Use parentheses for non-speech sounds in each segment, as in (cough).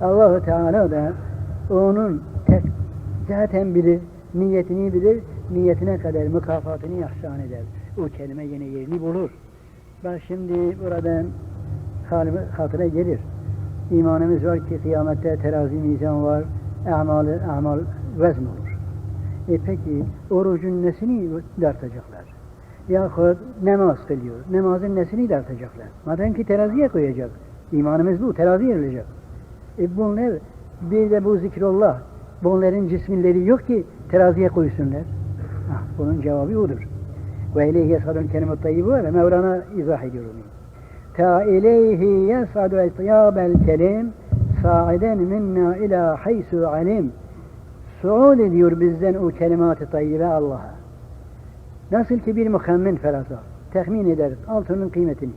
Allahu Teala da onun tek, zaten bilir, niyetini bilir, niyetine kadar mükafatını ihsan eder. O kelime yine yerini bulur. Bak şimdi buradan hatıra gelir. İmanımız var ki kıyamette terazi mizan var, amal, amal vezn olur. E peki orucun nesini dartacaklar? Yahut namaz kılıyor. Namazın nesini dartacaklar? Madem ki teraziye koyacak. İmanımız bu, teraziye verilecek. E bunlar bir de bu zikrullah. Bunların cismilleri yok ki teraziye koysunlar. Ah, bunun cevabı odur. Ve ileyhi yesadun kelimet tayyibu ve Mevlana izah ediyor onu. Ta ileyhi yesadu etiyabel kelim sa'iden minna ila haysu alim. Suud ediyor bizden o kelimat-ı tayyibe Allah'a. Nasıl ki bir muhammen feraza tahmin eder altının kıymetini.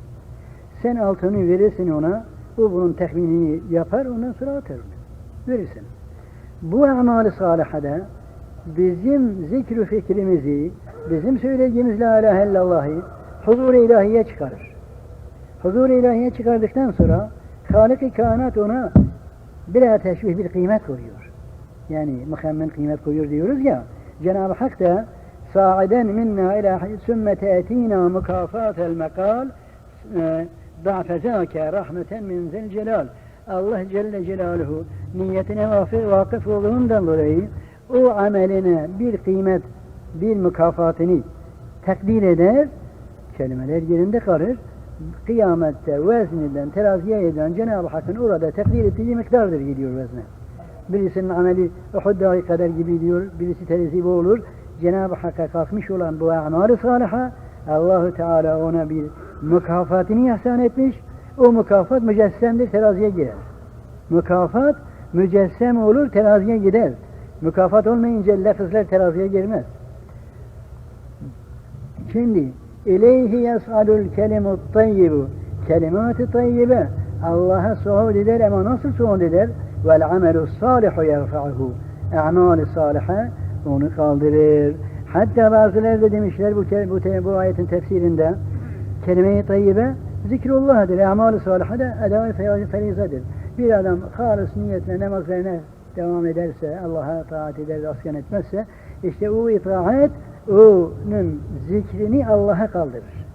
Sen altını verirsin ona, o bunun tahminini yapar, ondan sonra atar. Verirsin. Bu amali salihada bizim zikri fikrimizi, bizim söylediğimiz la ilahe illallahı huzur-i ilahiye çıkarır. Huzur-i ilahiye çıkardıktan sonra Halik-i kainat ona bir teşbih bir kıymet koyuyor. Yani mükemmel kıymet koyuyor diyoruz ya, Cenab-ı Hak da sa'iden minna ilahi sümme te'tina mukafatel mekal e, ee, da'fezâke rahmeten min zel celal. Allah Celle Celaluhu niyetine vakıf olduğundan dolayı o ameline bir kıymet, bir mükafatını takdir eder, kelimeler yerinde kalır. Kıyamette vezninden teraziye eden Cenab-ı Hakk'ın orada takdir ettiği miktardır gidiyor vezne. Birisinin ameli Uhud dağı kadar gibi diyor, birisi terzibi olur. Cenab-ı Hakk'a kalkmış olan bu amal-ı saliha, Allahu Teala ona bir mükafatını ihsan etmiş. O mükafat mücessemdir, teraziye girer. Mükafat mücessem olur, teraziye gider. Mükafat olmayınca lafızlar teraziye girmez. Şimdi ileyhi yas'alul kelimut tayyibu kelimat-ı Allah'a suud eder ama nasıl suud eder? Salihu yerfa'uhu A'mal-i salihe onu kaldırır. Hatta bazıları da demişler bu, bu, bu ayetin tefsirinde kelime-i tayyibe zikrullah'dır. Amal-ı salihe de eda-i ferizadır. Bir adam halis niyetle namazlarına devam ederse, Allah'a taat eder, asken etmezse, işte o itaat, onun zikrini Allah'a kaldırır.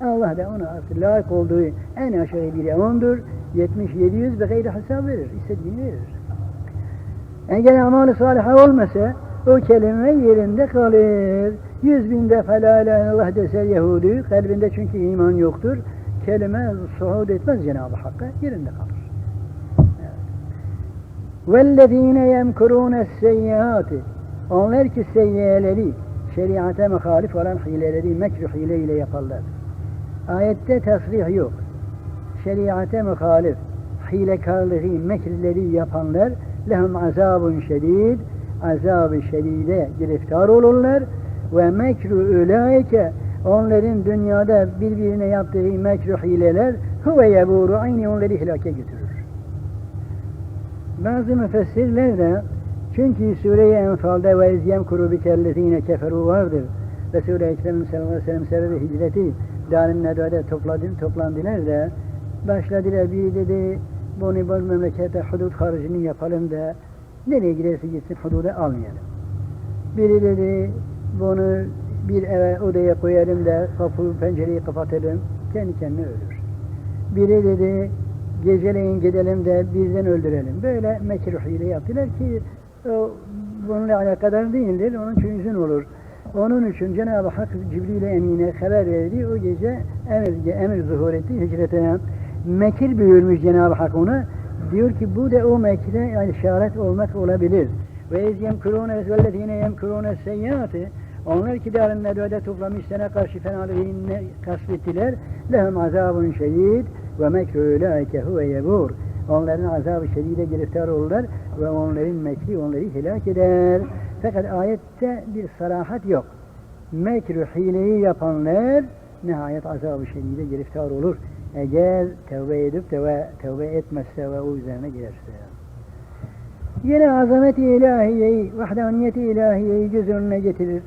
Allah da ona artık layık olduğu en aşağı bir ondur. 70-700 ve gayri hesap verir, istediğini verir. Eğer amal-ı salihe olmasa, o kelime yerinde kalır. Yüz bin defa la ilahe illallah dese Yahudi, kalbinde çünkü iman yoktur. Kelime suhud etmez Cenab-ı Hakk'a, yerinde kalır. وَالَّذ۪ينَ يَمْكُرُونَ السَّيِّئَاتِ Onlar ki seyyiyeleri, şeriata muhalif olan hileleri mekruh hile ile yaparlar. Ayette tasrih yok. Şeriata muhalif hilekarlığı, mekirleri yapanlar lehum azabun şedid azab-ı şedide giriftar olurlar ve mekru ulaike onların dünyada birbirine yaptığı mekruh hileler huve yeburu aynı onları helake götürür. Bazı müfessirler de çünkü Sure-i Enfal'de ve izyem kuru bikellezine keferu vardır. Resul-i Ekrem sallallahu aleyhi ve sellem sebebi hicreti Darın Nedve'de topladı, toplandılar da başladılar bir dedi bunu bu memlekete hudut haricini yapalım da nereye giderse gitsin hududa almayalım. Biri dedi bunu bir eve odaya koyalım da kapı pencereyi kapatalım kendi kendine ölür. Biri dedi geceleyin gidelim de birden öldürelim. Böyle mekruh ile yaptılar ki o bununla alakadar değildir. Onun için üzün olur. Onun için Cenab-ı Hak Cibril-i Emin'e haber verdi. O gece emir, emir zuhur etti hicrete. Mekir buyurmuş Cenab-ı Hak ona. Diyor ki bu da o mekre işaret olmak olabilir. Ve iz yemkurune vellezine yemkurune seyyati onlar ki darın nedvede toplamış sana karşı fenalığını kasvettiler. Lehum azabun şedid ve mekru ulaike huve yebur. Onların azabı şedide giriftar olurlar ve onların mekri onları helak eder. Fakat ayette bir sarahat yok. Mekru hileyi yapanlar nihayet azabı şedide giriftar olur. Eğer tevbe edip de tevbe etmezse ve o üzerine girerse. Yine azameti ilahiyeyi, vahdaniyeti ilahiyeyi göz önüne getirir.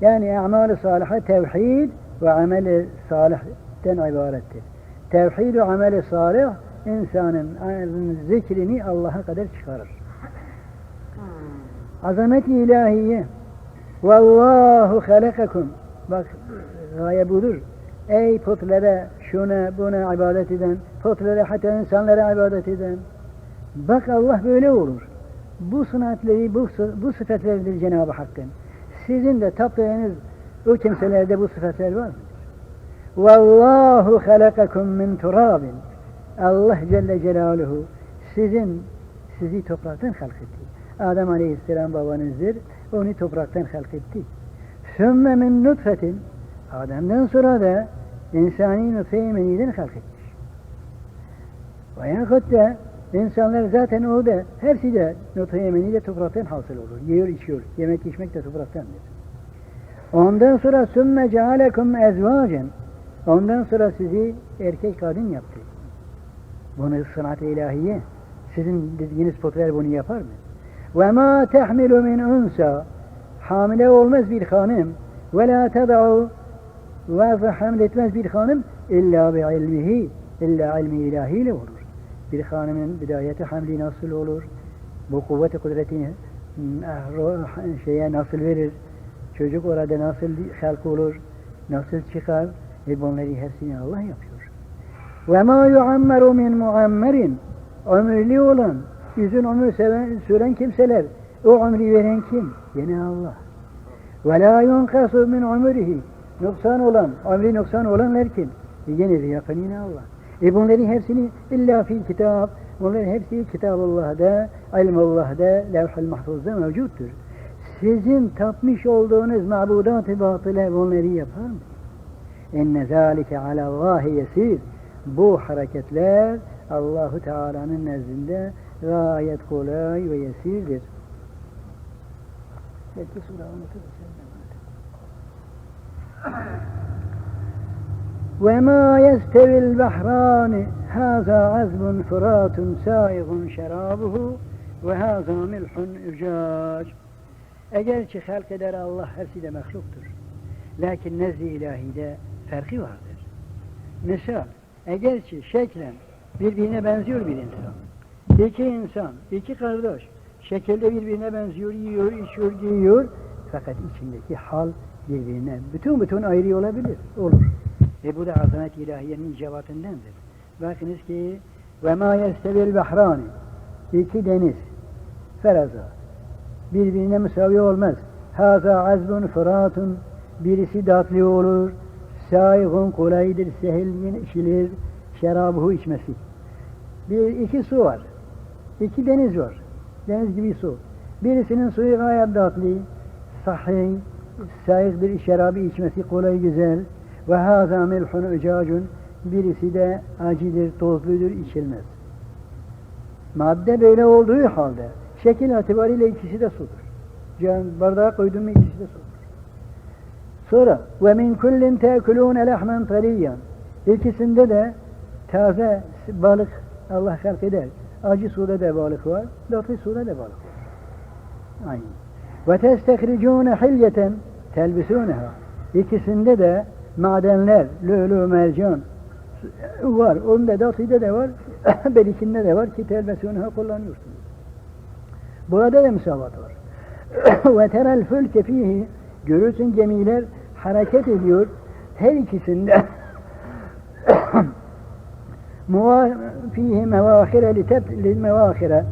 Yani amal-i salihe tevhid ve amel-i salihten ibarettir. Tevhid ve amel-i salih insanın zikrini Allah'a kadar çıkarır. Azamet-i ilahiye Vallahu halakakum Bak gaye budur. Ey putlara, şuna, buna ibadet eden, putlara hatta insanlara ibadet eden. Bak Allah böyle olur. Bu sıfatları, bu, bu sıfatlardır Cenab-ı Hakk'ın. Sizin de taptığınız o kimselerde bu sıfatlar var mıdır? Vallahu halakakum min turabin. Allah Celle Celaluhu sizin sizi topraktan halk etti. Adem Aleyhisselam babanızdır. Onu topraktan halk etti. Sümme min nutfetin Adem'den sonra da insani nutfe-i meniden halk etmiş. Ve insanlar zaten o da hepsi de nutfe-i menide topraktan hasıl olur. Yiyor içiyor. Yemek içmek de topraktandır. Ondan sonra sümme cealekum ezvacen Ondan sonra sizi erkek kadın yaptı. Bunu sanat ilahiye. Sizin dediğiniz putlar bunu yapar mı? Ve ma tehmilu min unsa hamile olmaz bir hanım ve la ted'u ve hamletmez bir hanım illa bi ilmihi illa ilmi ilahiyle olur. Bir hanımın bidayeti hamli nasıl olur? Bu kuvveti kudretini şeye nasıl verir? Çocuk orada nasıl halk olur? Nasıl çıkar? Ve bunları hepsini Allah yapıyor. Ve ma yuammeru min muammerin ömürlü olan, yüzün ömür seven, süren kimseler, o ömrü veren kim? Yine Allah. Ve la yunkasu min ömrihi noksan olan, ömrü noksan olanlar kim? E yine de yapan yine Allah. E bunların hepsini illa fi kitap, bunların hepsi Kitabullah'da, ilmullah'da, levh-ül mahfuzda mevcuttur. Sizin tapmış olduğunuz mabudat-ı batıle bunları yapar mı? enne zâlike alallâhi yesir. Bu hareketler Allahu Teala'nın nezdinde gayet kolay ve yesirdir. Belki sura وما يستوي البحران هذا عذب فرات سائغ şerabuhu ve hâzâ milhun ücâc. Eğer ki halk eder Allah hepsi de mehluktur. Lakin nezd-i ilahide farkı vardır. Misal, eğer ki şeklen birbirine benziyor bir insan, iki insan, iki kardeş, şekilde birbirine benziyor, yiyor, içiyor, giyiyor, fakat içindeki hal birbirine bütün bütün ayrı olabilir, olur. Ve bu da azamet ilahiyenin icabatidendir. Bakınız ki ve ma yestevil bahrani iki deniz feraza birbirine müsavi olmaz. Haza azbun fıratun birisi tatlı olur, Saigun kolaydır, sehil içilir, şerabı içmesi. Bir, iki su var. İki deniz var. Deniz gibi su. Birisinin suyu gayet tatlı, sahih, saygıdır, şerabı içmesi kolay güzel. Ve hâzâ milhun ucacun. Birisi de acıdır, tozludur, içilmez. Madde böyle olduğu halde şekil itibariyle ikisi de sudur. Can bardağa koydun mu ikisi de sudur. Sonra ve min kullin tekulune lehmen tariyan. İkisinde de taze balık Allah halk eder. Acı suda da balık var, tatlı suda da balık var. Aynı. Ve testehricune hilyeten telbisuneha. İkisinde de madenler, lülü, mercan var. Onda da var, (laughs) belikinde de var ki telbisuneha kullanıyorsunuz. Burada da müsavat var. (laughs) Ve terel fülke fihi Görürsün gemiler hareket ediyor. Her ikisinde (laughs) fihi mevâhire li mevâhire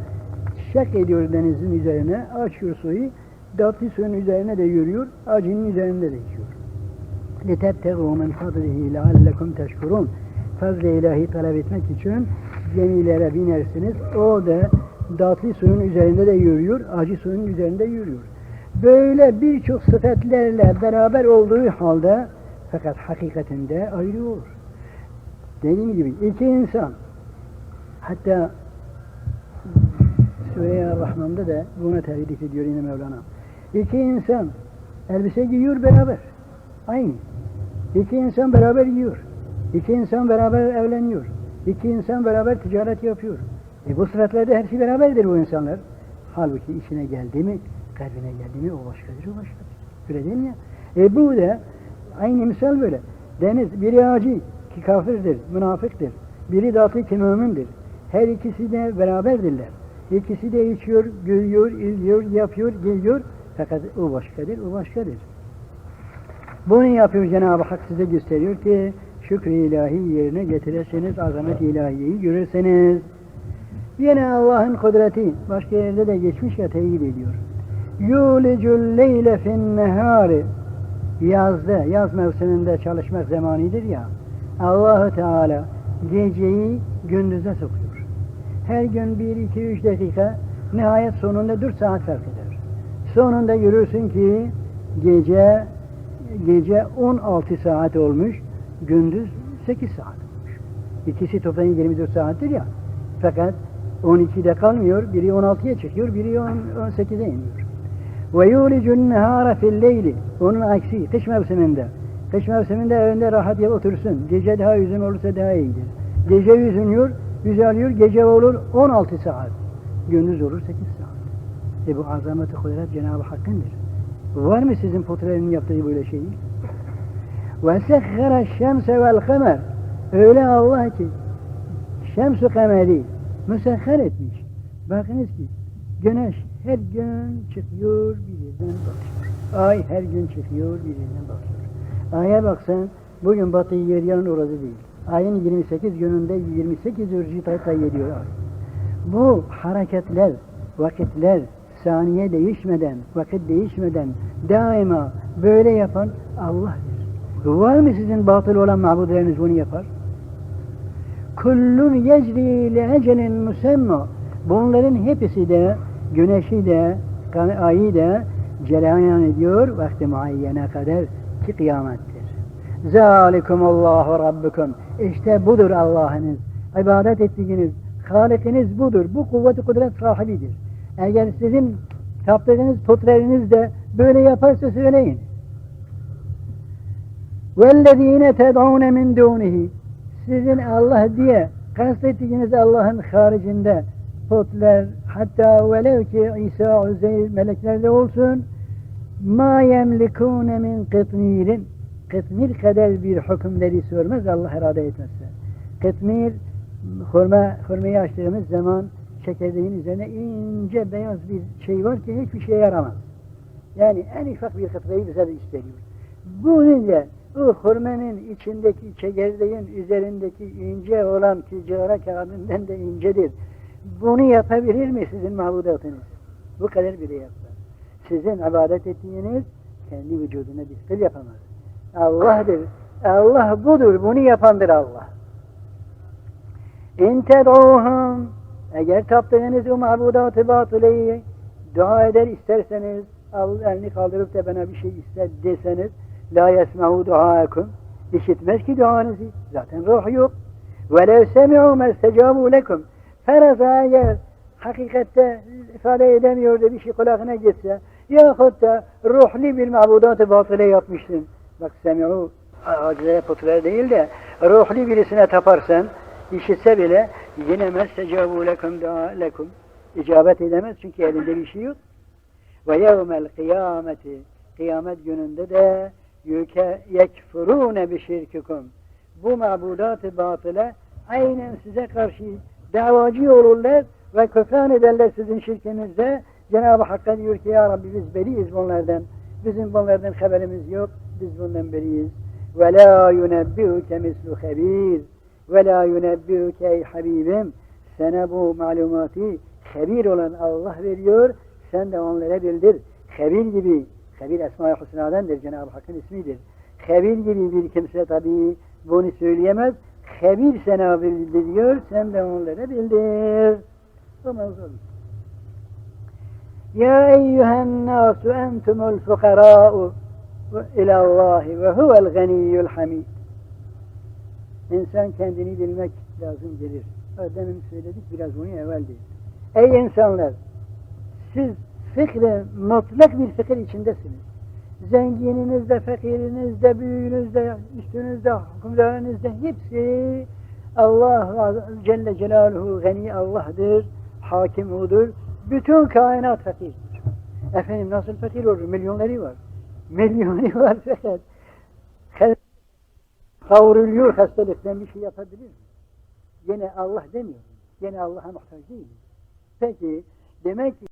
şek ediyor denizin üzerine, açıyor suyu, tatlı suyun üzerine de yürüyor, acının üzerinde de içiyor. لِتَبْتَغُوا مِنْ فَضْلِهِ لَعَلَّكُمْ تَشْكُرُونَ Fazl-ı ilahi talep etmek için gemilere binersiniz. O da tatlı suyun üzerinde de yürüyor, acı suyun üzerinde yürüyor böyle birçok sıfatlerle beraber olduğu halde fakat hakikatinde ayrı olur. Dediğim gibi iki insan hatta Sure-i Rahman'da da buna terhidif ediyor yine Mevlana. İki insan elbise giyiyor beraber. Aynı. İki insan beraber yiyor. İki insan beraber evleniyor. İki insan beraber ticaret yapıyor. E bu sıfatlarda hepsi beraberdir bu insanlar. Halbuki işine geldi mi kalbine geldi mi o başkadır, o başkadır. Öyle değil mi ya? E bu da aynı misal böyle. Deniz biri acı ki kafirdir, münafıktır. Biri datı ki mümindir. Her ikisi de beraberdirler. İkisi de içiyor, görüyor, izliyor, yapıyor, geliyor. Fakat o başkadır, o başkadır. Bunu yapıyor Cenab-ı Hak size gösteriyor ki şükrü ilahi yerine getireseniz azamet ilahiyeyi görürseniz. Yine Allah'ın kudreti başka yerde de geçmiş ya teyit ediyor. Yulicul leyle fin nehari yazda, yaz mevsiminde çalışmak zamanidir ya. Allahu Teala geceyi gündüze sokuyor. Her gün bir, iki, üç dakika nihayet sonunda dört saat fark eder. Sonunda görürsün ki gece gece 16 saat olmuş, gündüz 8 saat olmuş. İkisi toplamda 24 saattir ya. Fakat 12'de kalmıyor, biri 16'ya çıkıyor, biri 18'e iniyor. Ve yulicun nehara fil leyli. Onun aksi kış mevsiminde. Kış mevsiminde evinde rahat yap otursun. Gece daha uzun olursa daha iyidir. Gece yüzünüyor, yüzeliyor, gece olur 16 saat. Gündüz olur 8 saat. E bu azameti kudret Cenab-ı Hakk'ındır. Var mı sizin putrenin yaptığı böyle şeyi? Şemse vel kamer. Öyle Allah ki şemsu kameri müsehher etmiş. Bakınız ki güneş her gün çıkıyor bir yerden batıyor. Ay her gün çıkıyor bir yerden batıyor. Aya baksan bugün batı yer yarın orası değil. Ayın 28 gününde 28 ürcü ediyor ay. Bu hareketler, vakitler, saniye değişmeden, vakit değişmeden daima böyle yapan Allah'tır. Var mı sizin batıl olan mabudlarınız bunu yapar? Kullun yecri li ecelin musemma. Bunların hepsi de güneşi de ayı da cereyan ediyor vakti muayyene kadar ki kıyamettir. Zalikumullahu rabbukum. İşte budur Allah'ınız. İbadet ettiğiniz Halikiniz budur. Bu kuvveti kudret sahibidir. Eğer sizin taptığınız putlarınız da böyle yaparsa söyleyin. وَالَّذ۪ينَ تَدْعُونَ مِنْ دُونِهِ Sizin Allah diye kastettiğiniz Allah'ın haricinde putlar hatta velev ki İsa, Uzeyr melekler de olsun ma yemlikune min kıtmirin kıtmir kadar bir hükümleri sormaz Allah irade etmezse. Kıtmir hurma, hurmayı açtığımız zaman çekirdeğin üzerine ince beyaz bir şey var ki hiçbir şeye yaramaz. Yani en ufak bir kıtmayı bize de isteniyor. Bu ince, bu hurmanın içindeki çekirdeğin üzerindeki ince olan ticara kağıdından da incedir. Bunu yapabilir mi sizin mahbudatınız? Bu kadar bile yapsa. Sizin ibadet ettiğiniz kendi vücuduna bir kıl yapamaz. Allah'dır. Allah budur. Bunu yapandır Allah. İn ted'uhum eğer taptığınız o mabudatı batıleyi dua eder isterseniz Allah elini kaldırıp da bana bir şey ister deseniz la yesmehu duaekum işitmez ki duanızı. Zaten ruh yok. Ve lev semi'u mestecabu lekum feraza eğer hakikatte ifade edemiyor da bir şey kulağına geçse yahut da ruhli bir mabudatı batıle yapmışsın. Bak semi'u acizeye putlara değil de ruhli birisine taparsan işitse bile yine mestecabu lekum dua lekum icabet edemez çünkü elinde bir şey yok. Ve yevmel kıyameti kıyamet gününde de yüke yekfurune bi şirkikum bu mabudat-ı batıla aynen size karşı davacı olurlar ve köfen ederler sizin şirkinizde. Cenab-ı Hakk'a diyor ki ya Rabbi biz beriyiz bunlardan. Bizim bunlardan haberimiz yok. Biz bundan beriyiz. Ve la yunebbihuke mislu habir. Ve la yunebbihuke ey Habibim. Sana bu malumatı habir olan Allah veriyor. Sen de onlara bildir. Habir gibi. Habir Esma-i Hüsna'dandır. Cenab-ı Hakk'ın ismidir. Habir gibi bir kimse tabi bunu söyleyemez. Habir sana bildiriyor. Sen de onlara bildir. Bu mevzu. Ya eyyühen nasu entumul fukara'u ilallahi ve huvel ganiyyul hamid. İnsan kendini bilmek lazım gelir. Demin söyledik biraz bunu evvel değil. Ey insanlar! Siz fikre, mutlak bir fikir içindesiniz. Zengininizde, fakirinizde, büyüğünüzde, üstünüzde, hükümdarınızda hepsi Allah Celle Celaluhu gani Allah'dır, hakim odur. Bütün kainat fakirdir. Efendim nasıl fakir olur? Milyonları var. Milyonu var fakat kavruluyor hastalıktan bir şey yapabilir mi? Yine Allah demiyor. Gene Allah'a muhtaç değil mi? Peki demek ki